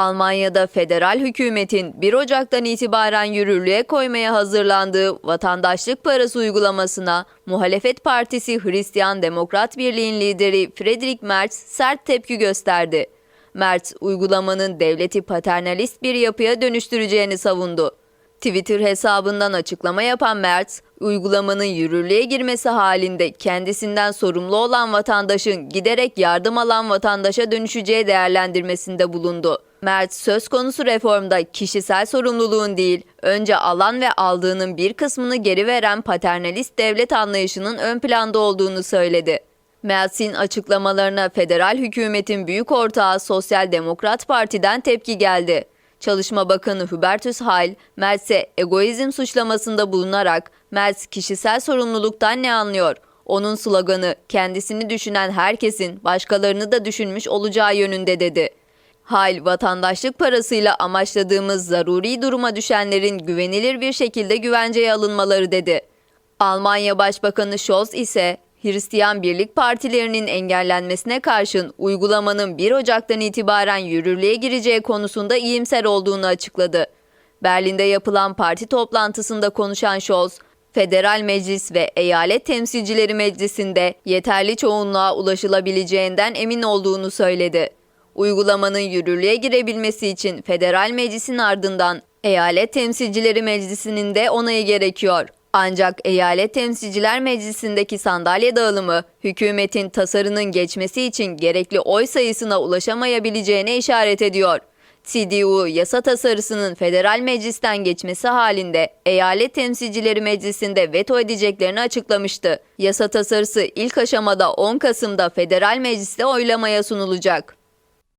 Almanya'da federal hükümetin 1 Ocak'tan itibaren yürürlüğe koymaya hazırlandığı vatandaşlık parası uygulamasına muhalefet partisi Hristiyan Demokrat Birliği'nin lideri Friedrich Merz sert tepki gösterdi. Merz, uygulamanın devleti paternalist bir yapıya dönüştüreceğini savundu. Twitter hesabından açıklama yapan Merz, uygulamanın yürürlüğe girmesi halinde kendisinden sorumlu olan vatandaşın giderek yardım alan vatandaşa dönüşeceği değerlendirmesinde bulundu. Merz söz konusu reformda kişisel sorumluluğun değil, önce alan ve aldığının bir kısmını geri veren paternalist devlet anlayışının ön planda olduğunu söyledi. Merz'in açıklamalarına federal hükümetin büyük ortağı Sosyal Demokrat Parti'den tepki geldi. Çalışma Bakanı Hubertus Heil, Merz'e egoizm suçlamasında bulunarak Merz kişisel sorumluluktan ne anlıyor? Onun sloganı kendisini düşünen herkesin başkalarını da düşünmüş olacağı yönünde dedi. Hal, vatandaşlık parasıyla amaçladığımız zaruri duruma düşenlerin güvenilir bir şekilde güvenceye alınmaları dedi. Almanya Başbakanı Scholz ise Hristiyan Birlik Partilerinin engellenmesine karşın uygulamanın 1 Ocak'tan itibaren yürürlüğe gireceği konusunda iyimser olduğunu açıkladı. Berlin'de yapılan parti toplantısında konuşan Scholz, Federal Meclis ve Eyalet Temsilcileri Meclisi'nde yeterli çoğunluğa ulaşılabileceğinden emin olduğunu söyledi. Uygulamanın yürürlüğe girebilmesi için Federal Meclis'in ardından Eyalet Temsilcileri Meclisi'nin de onayı gerekiyor. Ancak Eyalet Temsilciler Meclisi'ndeki sandalye dağılımı hükümetin tasarının geçmesi için gerekli oy sayısına ulaşamayabileceğine işaret ediyor. CDU yasa tasarısının federal meclisten geçmesi halinde Eyalet Temsilcileri Meclisi'nde veto edeceklerini açıklamıştı. Yasa tasarısı ilk aşamada 10 Kasım'da federal mecliste oylamaya sunulacak.